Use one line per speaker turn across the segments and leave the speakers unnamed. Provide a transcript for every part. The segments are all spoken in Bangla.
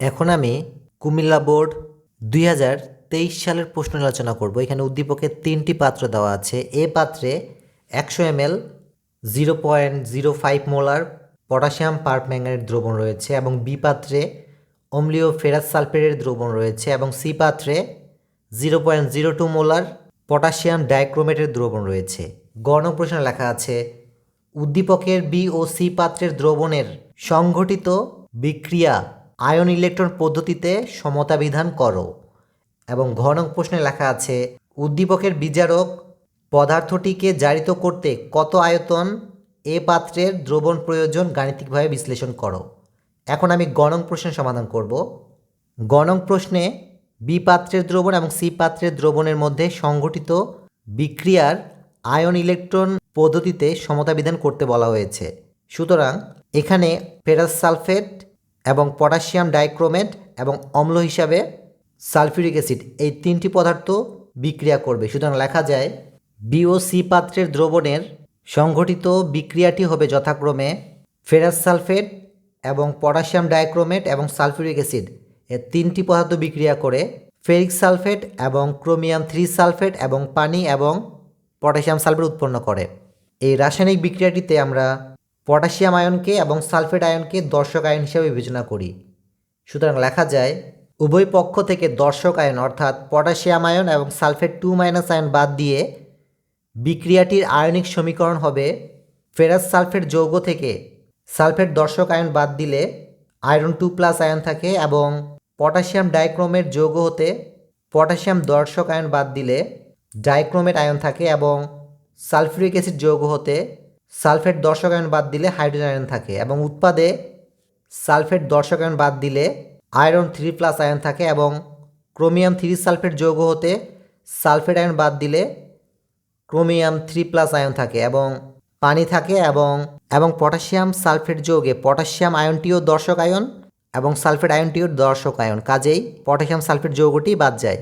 এখন আমি কুমিল্লা বোর্ড দুই হাজার তেইশ সালের প্রশ্ন আলোচনা করব। এখানে উদ্দীপকের তিনটি পাত্র দেওয়া আছে। এ পাত্রে একশো M L zero point zero five molar, potassium park ম্যাঙ্গানের দ্রবণ রয়েছে এবং বি পাত্রে অম্লীয় ফেরাস সালফেটের দ্রবণ রয়েছে এবং সি পাত্রে zero point zero two molar potassium ডাইক্রোমেটের দ্রবণ রয়েছে। গণ প্রশ্নে লেখা আছে, উদ্দীপকের বি ও সি পাত্রের দ্রবণের সংঘটিত বিক্রিয়া আয়ন ইলেকট্রন পদ্ধতিতে সমতা বিধান করো এবং ঘন প্রশ্নে লেখা আছে, উদ্দীপকের বিজারক পদার্থটিকে জারিত করতে কত আয়তন এ পাত্রের দ্রবণ প্রয়োজন গাণিতিকভাবে বিশ্লেষণ করো। এখন আমি গণং প্রশ্নের সমাধান করব। গণং প্রশ্নে বি পাত্রের দ্রবণ এবং সি পাত্রের দ্রবণের মধ্যে সংঘটিত বিক্রিয়ার আয়ন ইলেকট্রন পদ্ধতিতে সমতা বিধান করতে বলা হয়েছে। সুতরাং এখানে ফেরাস সালফেট পটাশিয়াম ডাইক্রোমেট এবং অম্ল হিসাবে সালফিউরিক অ্যাসিড এই তিনটি পদার্থ বিক্রিয়া করবে। সুতরাং লেখা যায় বি ও সি পাত্রের দ্রবণের সংঘটিত বিক্রিয়াটি হবে যথাক্রমে ফেরাস সালফেট এবং পটাশিয়াম ডাইক্রোমেট এবং সালফিউরিক অ্যাসিড। এর তিনটি পদার্থ বিক্রিয়া করে ফেরিক সালফেট এবং ক্রোমিয়াম থ্রি সালফেট এবং পানি এবং পটাশিয়াম সালফেট উৎপন্ন করে। এই রাসায়নিক বিক্রিয়াটিতে আমরা পটাশিয়াম আয়নকে এবং সালফেট আয়নকে দর্শক আয়ন হিসাবে বিবেচনা করি। সুতরাং লেখা যায়, উভয় পক্ষ থেকে দর্শক আয়ন অর্থাৎ পটাশিয়াম আয়ন এবং সালফেট টু মাইনাস আয়ন বাদ দিয়ে বিক্রিয়াটির আয়নিক সমীকরণ হবে ফেরাস সালফেট যৌগ থেকে। সালফেট দর্শক আয়ন বাদ দিলে আয়রন টু প্লাস আয়ন থাকে এবং পটাশিয়াম ডাইক্রোমেট যৌগ হতে পটাশিয়াম দর্শক আয়ন বাদ দিলে ডাইক্রোমেট আয়ন থাকে এবং সালফিউরিক অ্যাসিড যৌগ হতে সালফেট দর্শক আয়ন বাদ দিলে হাইড্রোজেন আয়ন থাকে এবং উৎপাদে সালফেট দর্শক আয়ন বাদ দিলে আয়রন থ্রি প্লাস আয়ন থাকে এবং ক্রোমিয়াম থ্রি সালফেট যৌগ হতে সালফেট আয়ন বাদ দিলে ক্রোমিয়াম থ্রি প্লাস আয়ন থাকে এবং পানি থাকে এবং এবং পটাশিয়াম সালফেট যৌগে পটাশিয়াম আয়নটিও দর্শক আয়ন এবং সালফেট আয়নটিও দর্শক আয়ন। কাজেই পটাশিয়াম সালফেট যৌগটি বাদ যায়।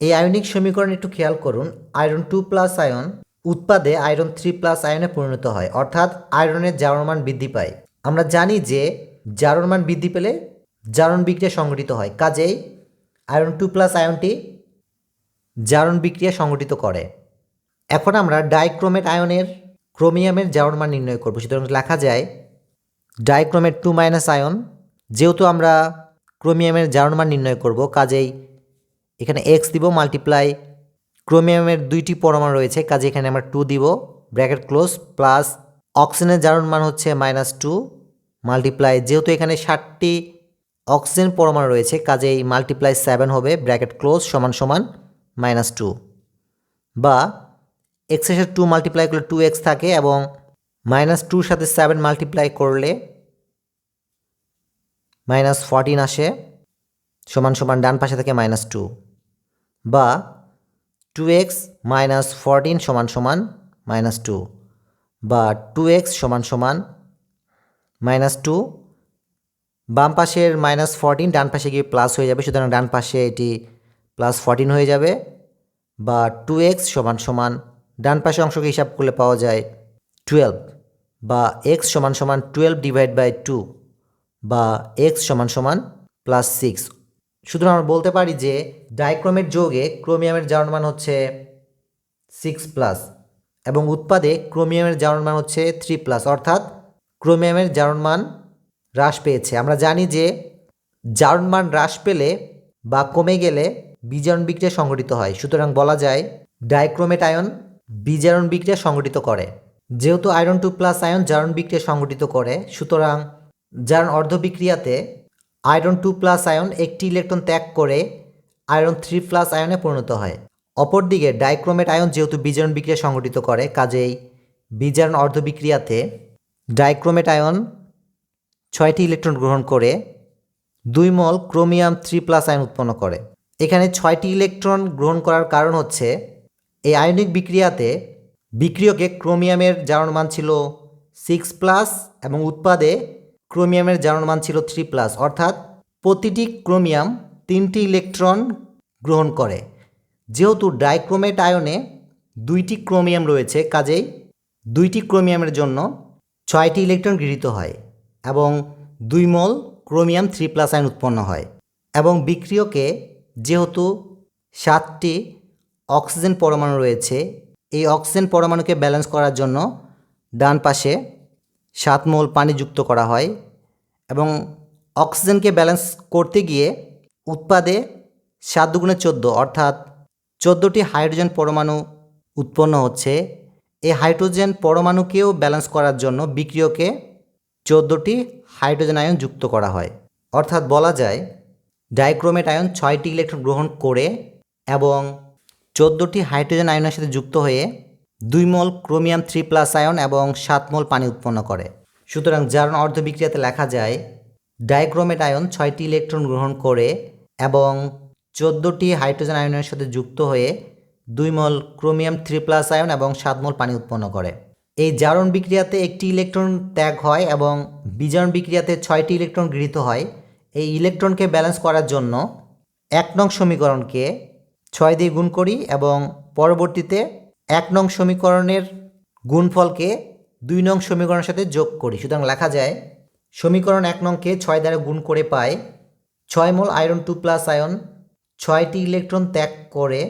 এই আয়নিক সমীকরণ একটু খেয়াল করুন, আয়রন টু প্লাস আয়ন উৎপাদে আয়রন থ্রি প্লাস আয়নে পরিণত হয়, অর্থাৎ আয়রনের জারণ মান বৃদ্ধি পায়। আমরা জানি যে জারণ মান বৃদ্ধি পেলে জারণ বিক্রিয়া সংঘটিত হয়, কাজেই আয়রন টু প্লাস আয়নটি জারণ বিক্রিয়া সংঘটিত করে। এখন আমরা ডাইক্রোমেট আয়নের ক্রোমিয়ামের জারণ মান নির্ণয় করব। সুতরাং লেখা যায়, ডাইক্রোমেট টু মাইনাস আয়ন, যেহেতু আমরা ক্রোমিয়ামের জারণ মান নির্ণয় করব, কাজেই এখানে এক্স দিব মাল্টিপ্লাই ক্রোমিয়ামের দুইটি পরমাণু রয়েছে, কাজে এখানে আমরা টু দিব, ব্র্যাকেট ক্লোজ প্লাস অক্সিজেনের জারণ মান হচ্ছে মাইনাস টু মাল্টিপ্লাই যেহেতু এখানে ষাটটি অক্সিজেন পরমাণু রয়েছে কাজেই মাল্টিপ্লাই সেভেন হবে, ব্র্যাকেট ক্লোজ সমান সমান মাইনাস টু বা এক্সের সাথে টু মাল্টিপ্লাই করলে টু এক্স থাকে এবং মাইনাস টুর সাথে সেভেন মাল্টিপ্লাই করলে মাইনাস ফরটিন আসে, সমান সমান ডান পাশে থেকে মাইনাস টু বা টু এক্স মাইনাস ফরটিন সমান সমান মাইনাস টু বা টু এক্স সমান সমান মাইনাস টু বাম পাশের মাইনাস ফরটিন ডান পাশে গিয়ে প্লাস হয়ে যাবে, সুতরাং ডান পাশে এটি প্লাস ফরটিন হয়ে যাবে বা টু এক্স সমান সমান ডান পাশে অংশকে হিসাব করলে পাওয়া যায় টুয়েলভ বা এক্স সমান সমান টুয়েলভ ডিভাইড বাই টু বা এক্স সমান সমান প্লাস সিক্স সুতরাং আমরা বলতে পারি যে ডাইক্রোমের যোগে ক্রোমিয়ামের জারণ মান হচ্ছে সিক্স প্লাস এবং উৎপাদে ক্রোমিয়ামের জারণ মান হচ্ছে থ্রি প্লাস অর্থাৎ ক্রোমিয়ামের জারণ মান হ্রাস পেয়েছে। আমরা জানি যে জারণ মান হ্রাস পেলে বা কমে গেলে বিজারণ বিক্রিয়া সংঘটিত হয়। সুতরাং বলা যায় ডাইক্রোমেট আয়ন বিজারণ বিক্রিয়া সংঘটিত করে। যেহেতু আয়রন টু প্লাস আয়ন জারণ বিক্রিয়া সংঘটিত করে, সুতরাং জারণ অর্ধ বিক্রিয়াতে আয়রন টু প্লাস আয়ন একটি ইলেকট্রন ত্যাগ করে আয়রন থ্রি প্লাস আয়নে পরিণত হয়। অপরদিকে, ডাইক্রোমেট আয়ন যেহেতু বিজারণ বিক্রিয়া সংঘটিত করে, কাজেই বিজারণ অর্ধ বিক্রিয়াতে ডাইক্রোমেট আয়ন ছয়টি ইলেকট্রন গ্রহণ করে দুই mole chromium three plus ion উৎপন্ন করে। এখানে ছয়টি ইলেকট্রন গ্রহণ করার কারণ হচ্ছে, এই আয়নিক বিক্রিয়াতে বিক্রিয়কে ক্রোমিয়ামের জারণ মান ছিল সিক্স প্লাস এবং উৎপাদে ক্রোমিয়ামের জারণ মান ছিল থ্রি প্লাস। অর্থাৎ প্রতিটি ক্রোমিয়াম তিনটি ইলেকট্রন গ্রহণ করে। যেহেতু ডাইক্রোমেট আয়নে দুইটি ক্রোমিয়াম রয়েছে, কাজেই দুইটি ক্রোমিয়ামের জন্য ছয়টি ইলেকট্রন গৃহীত হয় এবং দুই mole chromium three plus ion উৎপন্ন হয় এবং বিক্রিয়কে যেহেতু সাতটি অক্সিজেন পরমাণু রয়েছে, এই অক্সিজেন পরমাণুকে ব্যালেন্স করার জন্য ডান পাশে সাত মোল পানি যুক্ত করা হয় এবং অক্সিজেনকে ব্যালেন্স করতে গিয়ে উৎপাদে সাত দুগুণে চোদ্দ, অর্থাৎ চোদ্দোটি হাইড্রোজেন পরমাণু উৎপন্ন হচ্ছে। এই হাইড্রোজেন পরমাণুকেও ব্যালেন্স করার জন্য বিক্রিয়কে চোদ্দোটি হাইড্রোজেন আয়ন যুক্ত করা হয়। অর্থাৎ বলা যায়, ডাইক্রোমেট আয়ন ছয়টি ইলেকট্রন গ্রহণ করে এবং চোদ্দোটি হাইড্রোজেন আয়নের সাথে যুক্ত হয়ে দুই mole chromium three plus ion এবং সাত মোল পানি উৎপন্ন করে। সুতরাং জারণ অর্ধ বিক্রিয়াতে লেখা যায়, ডাইক্রোমেট আয়ন ছয়টি ইলেকট্রন গ্রহণ করে এবং চোদ্দোটি হাইড্রোজেন আয়নের সাথে যুক্ত হয়ে দুই mole chromium three plus ion এবং সাত মল পানি উৎপন্ন করে। এই জারণ বিক্রিয়াতে একটি ইলেকট্রন ত্যাগ হয় এবং বিজারণ বিক্রিয়াতে ছয়টি ইলেকট্রন গৃহীত হয়। এই ইলেকট্রনকে ব্যালেন্স করার জন্য এক নং সমীকরণকে ছয় দিয়ে গুণ করি এবং পরবর্তীতে এক নং সমীকরণের গুণফলকে দুই নং সমীকরণের সাথে যোগ করি। সুতরাং লেখা যায়, সমীকরণ এক নংকে ছয় দ্বারা গুণ করে পাই ছয় mole iron two plus ion, ছয়টি ইলেকট্রন ত্যাগ করে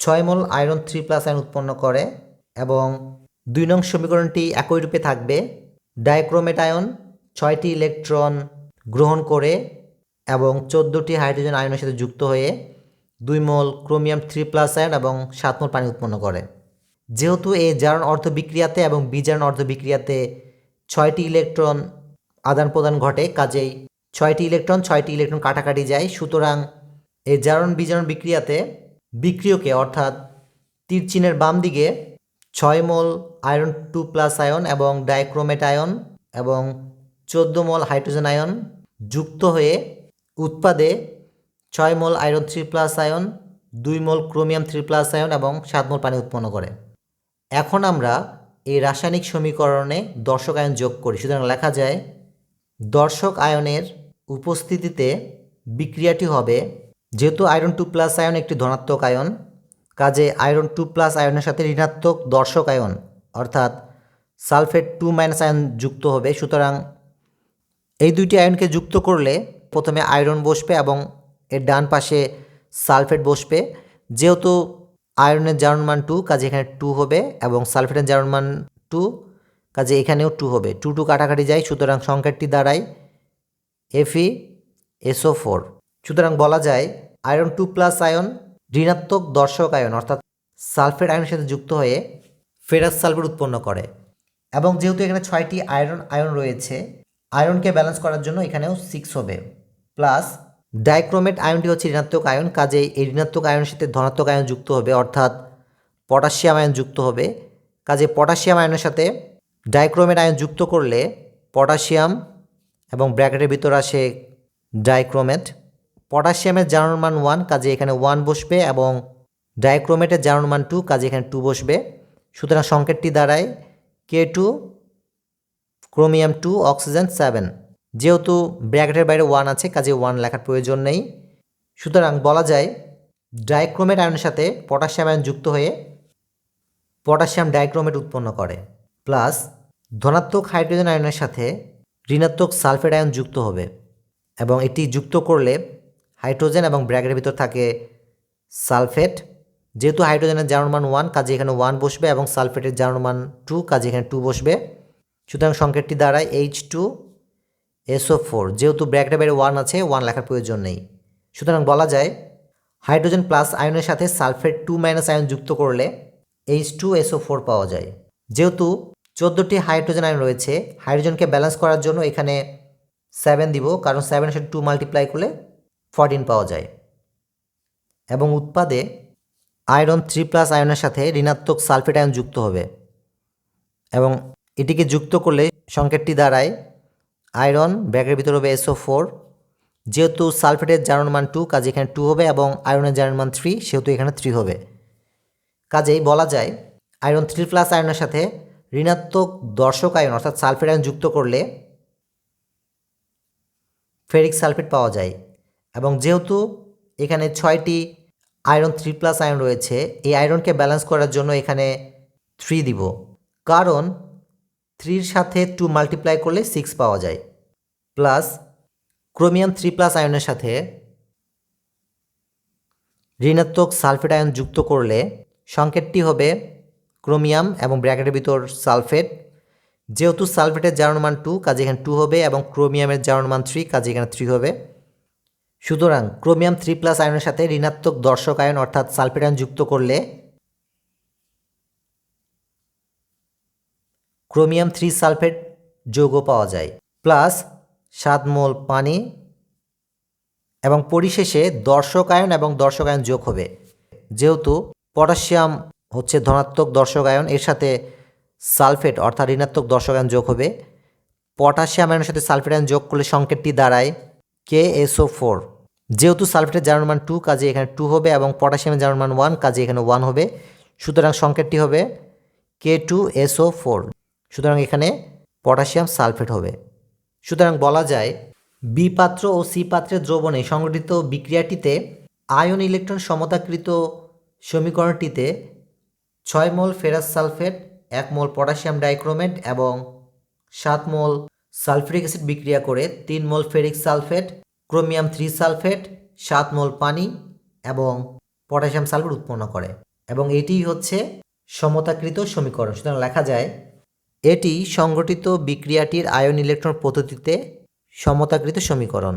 ছয় mole iron three plus ion উৎপন্ন করে এবং দুই নং সমীকরণটি একই রূপে থাকবে। ডাইক্রোমেট আয়ন, ছয়টি ইলেকট্রন গ্রহণ করে এবং চোদ্দোটি হাইড্রোজেন আয়নের সাথে যুক্ত হয়ে দুই mole chromium three plus ion এবং সাত মোল পানি উৎপন্ন করে। যেহেতু এই জারণ অর্ধ বিক্রিয়াতে এবং বিজারণ অর্ধ বিক্রিয়াতে ছয়টি ইলেকট্রন আদান প্রদান ঘটে, কাজেই ছয়টি ইলেকট্রন ছয়টি ইলেকট্রন কাটাকাটি যায়। সুতরাং এই জারণ বিজারণ বিক্রিয়াতে বিক্রিয়কে, অর্থাৎ তীর চিহ্নের বাম দিকে ছয় mole iron, two plus ion এবং ডাইক্রোমেট আয়ন এবং চোদ্দ মোল হাইড্রোজেন আয়ন যুক্ত হয়ে উৎপাদে ছয় mole iron, three plus ion, দুই mole chromium, three plus ion এবং সাত মোল পানি উৎপন্ন করে। এখন আমরা এই রাসায়নিক সমীকরণে দর্শক আয়ন যোগ করি। সুতরাং লেখা যায়, দর্শক আয়নের উপস্থিতিতে বিক্রিয়াটি হবে। যেহেতু আয়রন টু প্লাস আয়ন একটি ধনাত্মক আয়ন কাজে আয়রন টু প্লাস আয়নের সাথে ঋণাত্মক দর্শক আয়ন অর্থাৎ সালফেট টু মাইনাস আয়ন যুক্ত হবে। সুতরাং এই দুইটি আয়নকে যুক্ত করলে প্রথমে আয়রন বসবে এবং এর ডান পাশে সালফেট বসবে। যেহেতু আয়রনের জারণ মান টু কাজে এখানে টু হবে এবং সালফেটের জারণ মান টু কাজে এখানেও টু হবে। টু টু কাটাকাটি যায়, সুতরাং সংখ্যাটি দাঁড়ায়। এফি এসও ফোর সুতরাং বলা যায় আয়রন টু প্লাস আয়ন ঋণাত্মক দর্শক আয়ন অর্থাৎ সালফেট আয়নের সাথে যুক্ত হয়ে ফেরাস সালফেট উৎপন্ন করে। এবং যেহেতু এখানে ছয়টি আয়রন আয়ন রয়েছে আয়রনকে ব্যালেন্স করার জন্য এখানেও সিক্স হবে। প্লাস ডাইক্রোমেট আয়নটি হচ্ছে ঋণাত্মক আয়ন কাজেই এই ঋণাত্মক আয়নের সাথে ধনাত্মক আয়ন যুক্ত হবে, অর্থাৎ পটাশিয়াম আয়ন যুক্ত হবে। কাজে পটাশিয়াম আয়নের সাথে ডাইক্রোমেট আয়ন যুক্ত করলে পটাশিয়াম এবং ব্র্যাকেটের ভিতর আসে ডাইক্রোমেট। পটাশিয়ামের জারণ মান ওয়ান কাজে এখানে ওয়ান বসবে এবং ডাইক্রোমেটের জারণ মান টু কাজে এখানে টু বসবে। সুতরাং সংকেতটি দাঁড়ায় K two chromium two oxygen seven যেহেতু ব্র্যাকেটের বাইরে ওয়ান আছে, কাজে ওয়ান লেখার প্রয়োজন নেই। সুতরাং বলা যায় ডাইক্রোমেট আয়নের সাথে পটাশিয়াম আয়ন যুক্ত হয়ে পটাশিয়াম ডাইক্রোমেট উৎপন্ন করে। প্লাস ধনাত্মক হাইড্রোজেন আয়নের সাথে ঋণাত্মক সালফেট আয়ন যুক্ত হবে এবং এটি যুক্ত করলে হাইড্রোজেন এবং ব্র্যাকেটের ভিতর থাকে সালফেট। যেহেতু হাইড্রোজেনের জারণ মান ওয়ান কাজে এখানে ওয়ান বসবে এবং সালফেটের জারণ মান টু কাজে এখানে টু বসবে। সুতরাং সংকেতটি দাঁড়ায় এইচ টু এসও ফোর যেহেতু ব্র্যাকেটের বাইরে ওয়ান আছে ওয়ান লেখার প্রয়োজন নেই। সুতরাং বলা যায়, হাইড্রোজেন প্লাস আয়নের সাথে সালফেট টু মাইনাস আয়ন যুক্ত করলে এইচ টু এসও ফোর পাওয়া যায়। যেহেতু চোদ্দোটি হাইড্রোজেন আয়ন রয়েছে। হাইড্রোজেনকে ব্যালেন্স করার জন্য এখানে সেভেন দিব, কারণ সেভেনের সাথে টু মাল্টিপ্লাই করলে ফরটিন পাওয়া যায়। এবং উৎপাদে আয়রন থ্রি প্লাস আয়নের সাথে ঋণাত্মক সালফেট আয়ন যুক্ত হবে। এবং এটিকে যুক্ত করলে সংকেতটি দাঁড়ায় আয়রন ব্যাগের ভিতরে হবে এসও ফোর যেহেতু সালফেটের জারণ মান টু কাজে এখানে টু হবে এবং আয়রনের জারণ মান থ্রি সেহেতু এখানে থ্রি হবে। কাজেই বলা যায় আয়রন থ্রি প্লাস আয়নের সাথে ঋণাত্মক দর্শক আয়ন, অর্থাৎ সালফেট আয়ন যুক্ত করলে ফেরিক সালফেট পাওয়া যায়। এবং যেহেতু এখানে ছয়টি আয়রন, থ্রি প্লাস আয়ন রয়েছে, এই আয়রনকে ব্যালেন্স করার জন্য এখানে থ্রি দিব। কারণ থ্রির সাথে টু মাল্টিপ্লাই করলে সিক্স পাওয়া যায়। প্লাস ক্রোমিয়াম থ্রি প্লাস আয়নের সাথে ঋণাত্মক সালফেট আয়ন যুক্ত করলে সংকেতটি হবে ক্রোমিয়াম এবং ব্র্যাকেটের ভিতর সালফেট। যেহেতু সালফেটের জারণ মান টু কাজে এখানে টু হবে এবং ক্রোমিয়ামের জারণ মান থ্রি কাজে এখানে থ্রি হবে। সুতরাং ক্রোমিয়াম থ্রি প্লাস আয়নের সাথে ঋণাত্মক দর্শক আয়ন অর্থাৎ সালফেট আয়ন যুক্ত করলে ক্রোমিয়াম থ্রি সালফেট যৌগ পাওয়া যায় প্লাস সাত মোল পানি এবং পরিশেষে দর্শক আয়ন এবং দর্শক আয়ন যোগ হবে। যেহেতু পটাশিয়াম হচ্ছে ধনাত্মক দর্শক আয়ন, এর সাথে সালফেট, অর্থাৎ ঋণাত্মক দর্শক আয়ন যোগ হবে। পটাশিয়াম আয়নের সাথে সালফেট আয়ন যোগ করলে সংকেতটি দাঁড়ায় কে এসও ফোর যেহেতু সালফেটের জারণ মান টু কাজে এখানে টু হবে এবং পটাশিয়ামের জারণ মান ওয়ান কাজে এখানে ওয়ান হবে। সুতরাং সংকেতটি হবে কে টু এসও ফোর সুতরাং এখানে পটাশিয়াম সালফেট হবে। সুতরাং বলা যায় বি পাত্র ও সি পাত্রের দ্রবণে সংগঠিত বিক্রিয়াটিতে আয়ন ইলেকট্রন সমতাকৃত সমীকরণটিতে ছয় মোল ফেরাস সালফেট, এক মোল পটাশিয়াম ডাইক্রোমেট এবং সাত মোল সালফিউরিক অ্যাসিড বিক্রিয়া করে তিন mole ferric sulphate, chromium three sulphate, সাত মোল পানি এবং পটাশিয়াম সালফেট উৎপন্ন করে এবং এটিই হচ্ছে সমতাকৃত সমীকরণ। সুতরাং লেখা যায়, এটি সংগঠিত বিক্রিয়াটির আয়ন ইলেকট্রন পদ্ধতিতে সমতাকৃত সমীকরণ।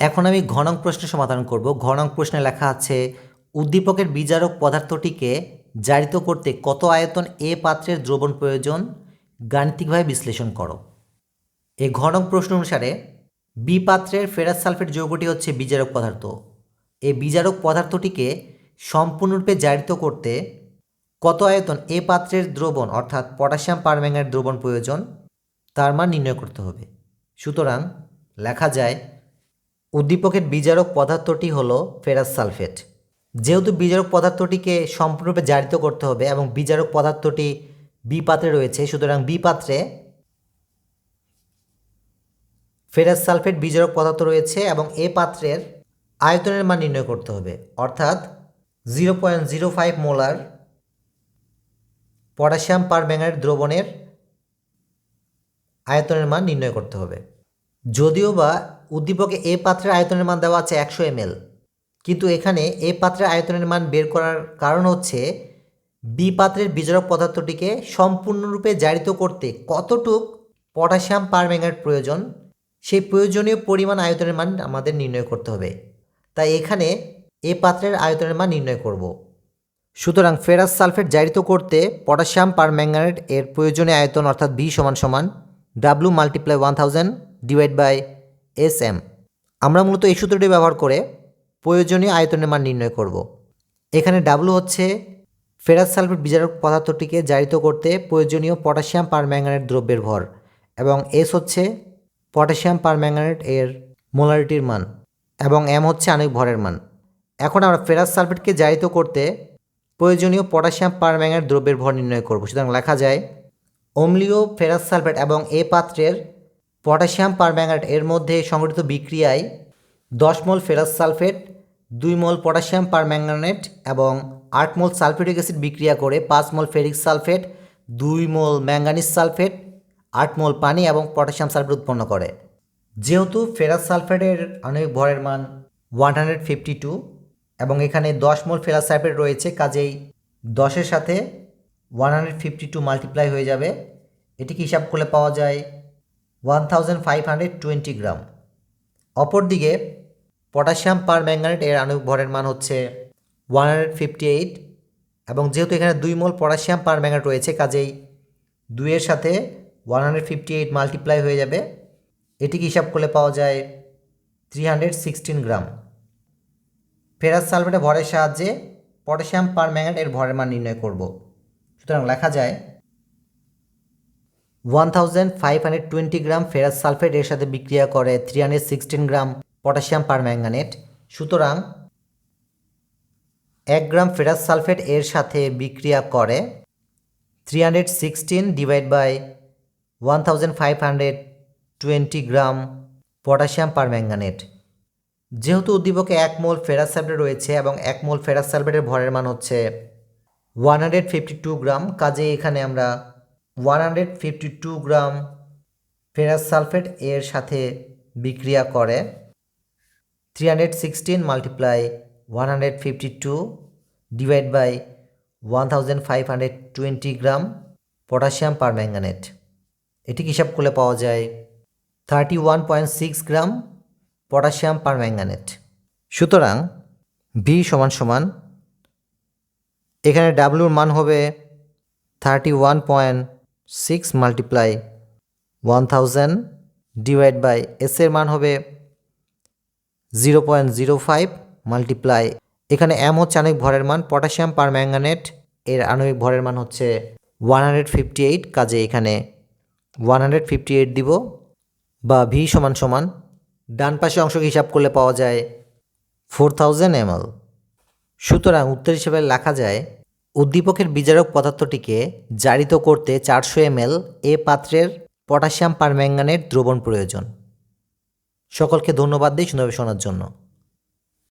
এখন আমি ঘনক প্রশ্ন সমাধান করব। ঘনক প্রশ্নে লেখা আছে উদ্দীপকের বিজারক পদার্থটিকে জারিত করতে কত আয়তন এ পাত্রের দ্রবণ প্রয়োজন, গাণিতিকভাবে বিশ্লেষণ করো। এ ঘনক প্রশ্ন অনুসারে, বি পাত্রের ফেরাস সালফেট যৌগটি হচ্ছে বিজারক পদার্থ। এই বিজারক পদার্থটিকে সম্পূর্ণরূপে জারিত করতে কত আয়তন এ পাত্রের দ্রবণ, অর্থাৎ পটাশিয়াম পারম্যাঙ্গানের দ্রবণ প্রয়োজন, তার মান নির্ণয় করতে হবে। সুতরাং লেখা যায়, উদ্দীপকের বিজারক পদার্থটি হল ফেরাস সালফেট। যেহেতু বিজারক পদার্থটিকে সম্পূর্ণরূপে জারিত করতে হবে এবং বিজারক পদার্থটি বি পাত্রে রয়েছে, সুতরাং বি পাত্রে ফেরাস সালফেট বিজারক পদার্থ রয়েছে এবং এ পাত্রের আয়তনের মান নির্ণয় করতে হবে। অর্থাৎ zero point zero five molar potassium permanganate দ্রবণের আয়তনের মান নির্ণয় করতে হবে। যদিও বা উদ্দীপকে এ পাত্রের আয়তনের মান দেওয়া আছে একশো এম কিন্তু এখানে এ পাত্রের আয়তনের মান বের করার কারণ হচ্ছে বি পাত্রের বিজারক পদার্থটিকে সম্পূর্ণরূপে জারিত করতে কতটুক পটাশিয়াম পার ম্যাঙ্গানেট প্রয়োজন, সেই প্রয়োজনীয় পরিমাণ আয়তনের মান আমাদের নির্ণয় করতে হবে। তাই এখানে এ পাত্রের আয়তনের মান নির্ণয় করব। সুতরাং ফেরাস সালফেট জারিত করতে পটাশিয়াম পার ম্যাঙ্গানেট এর প্রয়োজনীয় আয়তন অর্থাৎ বি সমান সমান W multiply one thousand divide by S M. আমরা মূলত এই সূত্রটি ব্যবহার করে প্রয়োজনীয় আয়তনের মান নির্ণয় করব। এখানে ডাব্লু হচ্ছে ফেরাস সালফেট বিজারক পদার্থটিকে জারিত করতে প্রয়োজনীয় পটাশিয়াম পার ম্যাঙ্গানেট দ্রব্যের ভর এবং এস হচ্ছে পটাশিয়াম পার ম্যাঙ্গানেট এর মোলারিটির মান এবং এম হচ্ছে আণবিক ভরের মান। এখন আমরা ফেরাস সালফেটকে জারিত করতে প্রয়োজনীয় পটাশিয়াম পার ম্যাঙ্গানেট দ্রব্যের ভর নির্ণয় করব। সুতরাং লেখা যায়, অম্লীয় ফেরাস সালফেট এবং এ পাত্রের পটাশিয়াম পার ম্যাঙ্গানেট এর মধ্যে সংগঠিত বিক্রিয়ায় দশ মোল ফেরাস সালফেট দুই মোল পটাশিয়াম পার ম্যাঙ্গানেট এবং আট মোল সালফিউরিক অ্যাসিড বিক্রিয়া করে পাঁচ মোল ফেরিক সালফেট, দুই মোল ম্যাঙ্গানিজ সালফেট, আট মোল পানি এবং পটাশিয়াম সালফেট উৎপন্ন করে। যেহেতু ফেরাস সালফেটের আণবিক ভরের মান ওয়ান হান্ড্রেড ফিফটি টু এবং এখানে দশ মোল ফেরাস সালফেট রয়েছে, কাজেই দশের সাথে one hundred fifty two multiply হয়ে যাবে। এটিকে হিসাব করলে পাওয়া যায়? One thousand five hundred twenty gram. অপরদিকে পটাশিয়াম পার ম্যাঙ্গানেট এর আণবিক ভরের মান হচ্ছে ওয়ান হান্ড্রেড ফিফটি এইট এবং যেহেতু এখানে দুই মোল পটাশিয়াম পার ম্যাঙ্গানেট রয়েছে, কাজেই দুইয়ের সাথে one hundred fifty eight multiply হয়ে যাবে। এটিকে হিসাব করলে পাওয়া যায় three hundred sixteen gram. Ferrous সালফেটের ভরের সাহায্যে পটাশিয়াম পার ম্যাঙ্গানেট এর ভরের মান নির্ণয় করব। সুতরাং লেখা যায় one thousand five hundred twenty gram ferrous sulphate এর সাথে বিক্রিয়া করে three hundred sixteen gram. Potassium permanganate সুতরাং এক গ্রাম ফেরাস সালফেট এর সাথে বিক্রিয়া করে three hundred sixteen divide by one thousand five hundred twenty gram potassium permanganate যেহেতু উদ্দীপকে এক মোল ফেরাস সালফেট রয়েছে এবং এক মোল ফেরাস সালফেটের ভরের মান হচ্ছে one hundred fifty two gram কাজে এখানে আমরা one hundred fifty two gram ferrous sulphate এর সাথে বিক্রিয়া করে three hundred sixteen multiply one hundred fifty two divide by one thousand five hundred twenty gram potassium permanganate এটি হিসাব করলে পাওয়া যায়? Thirty one point six gram potassium permanganate সুতরাং ভি সমান সমান, এখানে ডাব্লুর মান হবে thirty one point six multiply one thousand divide by S এর মান হবে zero point zero five multiply এখানে এম হচ্ছে আণবিক ভরের মান পটাশিয়াম পার ম্যাঙ্গানেট এর আণবিক ভরের মান হচ্ছে ওয়ান হান্ড্রেড ফিফটি এইট কাজে এখানে ওয়ান হান্ড্রেড ফিফটি এইট দিব বা ভি সমান সমান, ডান পাশে অংশকে হিসাব করলে পাওয়া যায় ফোর থাউজেন্ড এমএল সুতরাং উত্তর হিসেবে লেখা যায়, উদ্দীপকের বিজারক পদার্থটিকে জারিত করতে চারশো এমএল এ পাত্রের পটাশিয়াম পারম্যাঙ্গানেট দ্রবণ প্রয়োজন। সকলকে ধন্যবাদ দিই সুন্দরভাবে শোনার জন্য।